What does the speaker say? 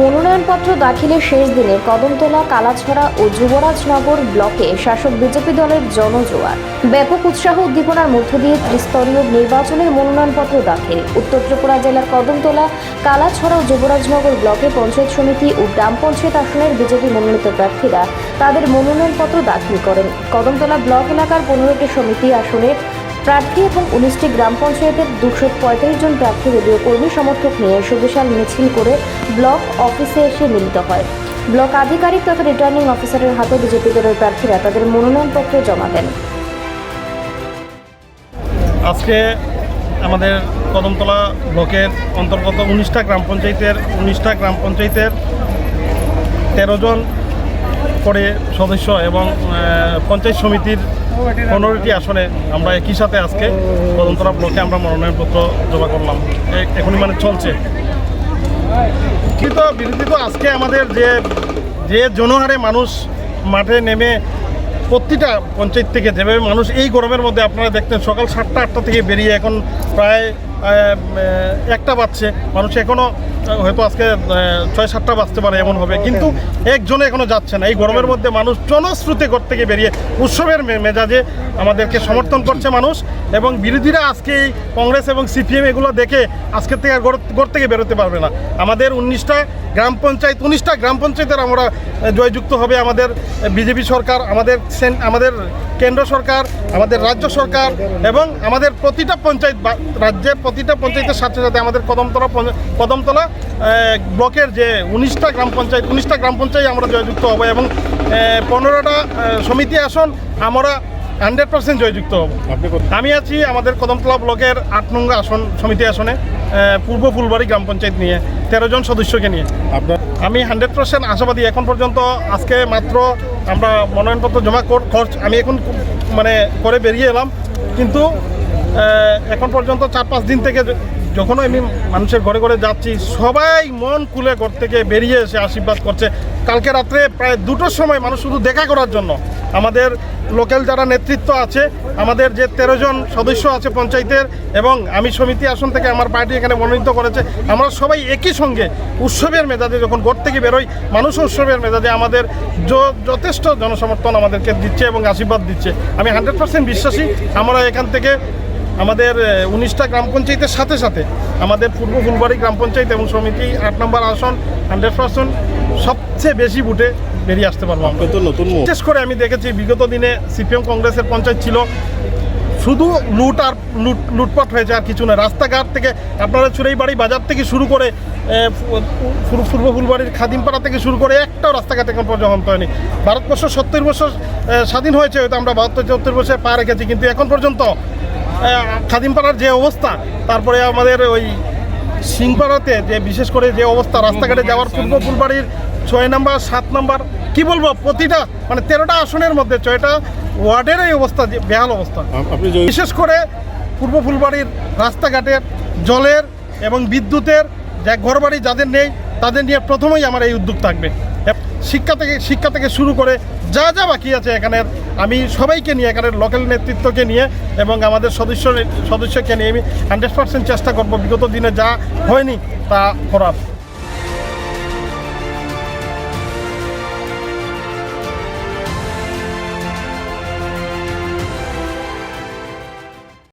মনোনয়নপত্র দাখিলের শেষ দিনে কদমতলা, কালাছড়া ও যুবরাজনগর ব্লকে শাসক বিজেপি দলের জনজোয়ার। ব্যাপক উৎসাহ উদ্দীপনার মধ্য দিয়ে ত্রিস্তরীয় নির্বাচনের মনোনয়নপত্র দাখিল। উত্তর ত্রিপুরা জেলার কদমতলা, কালাছড়া ও যুবরাজনগর ব্লকে পঞ্চায়েত সমিতি ও গ্রাম পঞ্চায়েত আসনের বিজেপি মনোনীত প্রার্থীরা তাদের মনোনয়নপত্র দাখিল করেন। কদমতলা ব্লক এলাকার পনেরোটি সমিতি আসনে প্রার্থী এবং উনিশটি গ্রাম পঞ্চায়েতের দুশো পঁয়তাল্লিশ জন প্রার্থী দলীয় কর্মী সমর্থক নিয়ে সুবিশাল মিছিল করে ব্লক অফিসে এসে মিলিত হয়। ব্লক আধিকারিক তথা রিটার্নিং অফিসারের হাতে বিজেপি দলের প্রার্থীরা তাদের মনোনয়নপত্র জমা দেন। আজকে আমাদের কদমতলা ব্লকের অন্তর্গত উনিশটা গ্রাম পঞ্চায়েতের উনিশটা গ্রাম পঞ্চায়েতের তেরো জন করে সদস্য এবং পঞ্চায়েত সমিতির পনেরোটি আসনে আমরা একই সাথে আজকে কদমতলা ব্লকে আমরা মনোনয়নপত্র জমা করলাম। এখনই মানে চলছে। কিন্তু বিরোধী তো আজকে আমাদের যে যে জনহারে মানুষ মাঠে নেমে প্রতিটা পঞ্চায়েত থেকে যেভাবে মানুষ এই গরমের মধ্যে আপনারা দেখতেন, সকাল সাতটা, আটটা থেকে বেরিয়ে এখন প্রায় একটা বাজছে। মানুষ এখনও হয়তো আজকে ছয় সাতটা বাজতে পারে এমন হবে। কিন্তু একজনে এখনও যাচ্ছে না। এই গরমের মধ্যে মানুষ জনশ্রুতি ঘর থেকে বেরিয়ে উৎসবের মেজাজে আমাদেরকে সমর্থন করছে মানুষ এবং বিরোধীরা আজকে এই কংগ্রেস এবং সিপিএম এগুলো দেখে আজকের থেকে আর ঘর- থেকে বেরোতে পারবে না। আমাদের উনিশটা গ্রাম পঞ্চায়েত উনিশটা গ্রাম পঞ্চায়েতের আমরা জয়যুক্ত হবে আমাদের বিজেপি সরকার আমাদের আমাদের কেন্দ্র সরকার আমাদের রাজ্য সরকার এবং আমাদের প্রতিটা পঞ্চায়েত রাজ্যের প্রতিটা পঞ্চায়েতের সাথে সাথে আমাদের কদমতলা কদমতলা ব্লকের যে উনিশটা গ্রাম পঞ্চায়েত উনিশটা গ্রাম পঞ্চায়েত আমরা জয়যুক্ত হব এবং পনেরোটা সমিতি আসন আমরা হান্ড্রেড পার্সেন্ট জয়যুক্ত হব। আমি আছি আমাদের কদমতলা ব্লকের আট নং আসন সমিতি আসনে পূর্ব ফুলবাড়ি গ্রাম পঞ্চায়েত নিয়ে তেরো জন সদস্যকে নিয়ে। আমি হান্ড্রেড পার্সেন্ট আশাবাদী এখন পর্যন্ত আজকে মাত্র আমরা মনোনয়নপত্র জমা কর খরচ আমি এখন মানে করে বেরিয়ে এলাম। কিন্তু এখন পর্যন্ত চার পাঁচ দিন থেকে য- যখনই আমি মানুষের ঘরে ঘরে যাচ্ছি, সবাই মন খুলে ঘর থেকে বেরিয়ে এসে আশীর্বাদ করছে। কালকে রাত্রে প্রায় দুটোর সময় মানুষ শুধু দেখা করার জন্য। আমাদের লোকাল যারা নেতৃত্ব আছে, আমাদের যে তেরো জন সদস্য আছে পঞ্চায়েতের এবং আমি সমিতি আসন থেকে আমার পার্টি এখানে মনোনীত করেছে, আমরা সবাই একই সঙ্গে উৎসবের মেজাজে যখন ঘর থেকে বেরোই, মানুষ উৎসবের মেজাজে আমাদের যথেষ্ট জনসমর্থন আমাদেরকে দিচ্ছে এবং আশীর্বাদ দিচ্ছে। আমি হান্ড্রেড পার্সেন্ট বিশ্বাসী, আমরা এখান থেকে আমাদের উনিশটা গ্রাম পঞ্চায়েতের সাথে সাথে আমাদের পূর্ব ফুলবাড়ি গ্রাম পঞ্চায়েত এবং সমিতি আট নম্বর আসন হান্ড্রেড পার্সেন্ট সবচেয়ে বেশি বুটে বেরিয়ে আসতে পারব আমরা। তো নতুন বিশেষ করে আমি দেখেছি বিগত দিনে সিপিএম কংগ্রেসের পঞ্চায়েত ছিল শুধু লুট আর লুট লুটপাট হয়েছে আর কিছু না। রাস্তাঘাট থেকে আপনারা চুরাইবাড়ি বাজার থেকে শুরু করে পূর্ব ফুলবাড়ির খাদিমপাড়া থেকে শুরু করে একটাও রাস্তাঘাট এখন পর্যন্ত হয়নি। ভারতবর্ষ সত্তর বছর স্বাধীন হয়েছে হয়তো আমরা বাহাত্তর চুয়াত্তর বছর পা রেখেছি কিন্তু এখন পর্যন্ত খাদিমপাড়ার যে অবস্থা তারপরে আমাদের ওই সিংপাড়াতে যে বিশেষ করে যে অবস্থা রাস্তাঘাটে যাওয়ার পূর্ব ফুলবাড়ির ছয় নাম্বার সাত নাম্বার কি বলব প্রতিটা মানে তেরোটা আসনের মধ্যে ছয়টা ওয়ার্ডের এই অবস্থা যে বেহাল অবস্থা। বিশেষ করে পূর্ব ফুলবাড়ির রাস্তাঘাটের জলের এবং বিদ্যুতের যা ঘরবাড়ি যাদের নেই তাদের নিয়ে প্রথমেই আমার এই উদ্যোগ থাকবে। শিক্ষা থেকে শিক্ষা থেকে শুরু করে যা যা বাকি আছে এখানের আমি সবাইকে নিয়ে এখানের লোকাল নেতৃত্বকে নিয়ে এবং আমাদের সদস্য সদস্যকে নিয়ে আমি হান্ড্রেড পার্সেন্ট চেষ্টা করব বিগত দিনে যা হয়নি তা করার।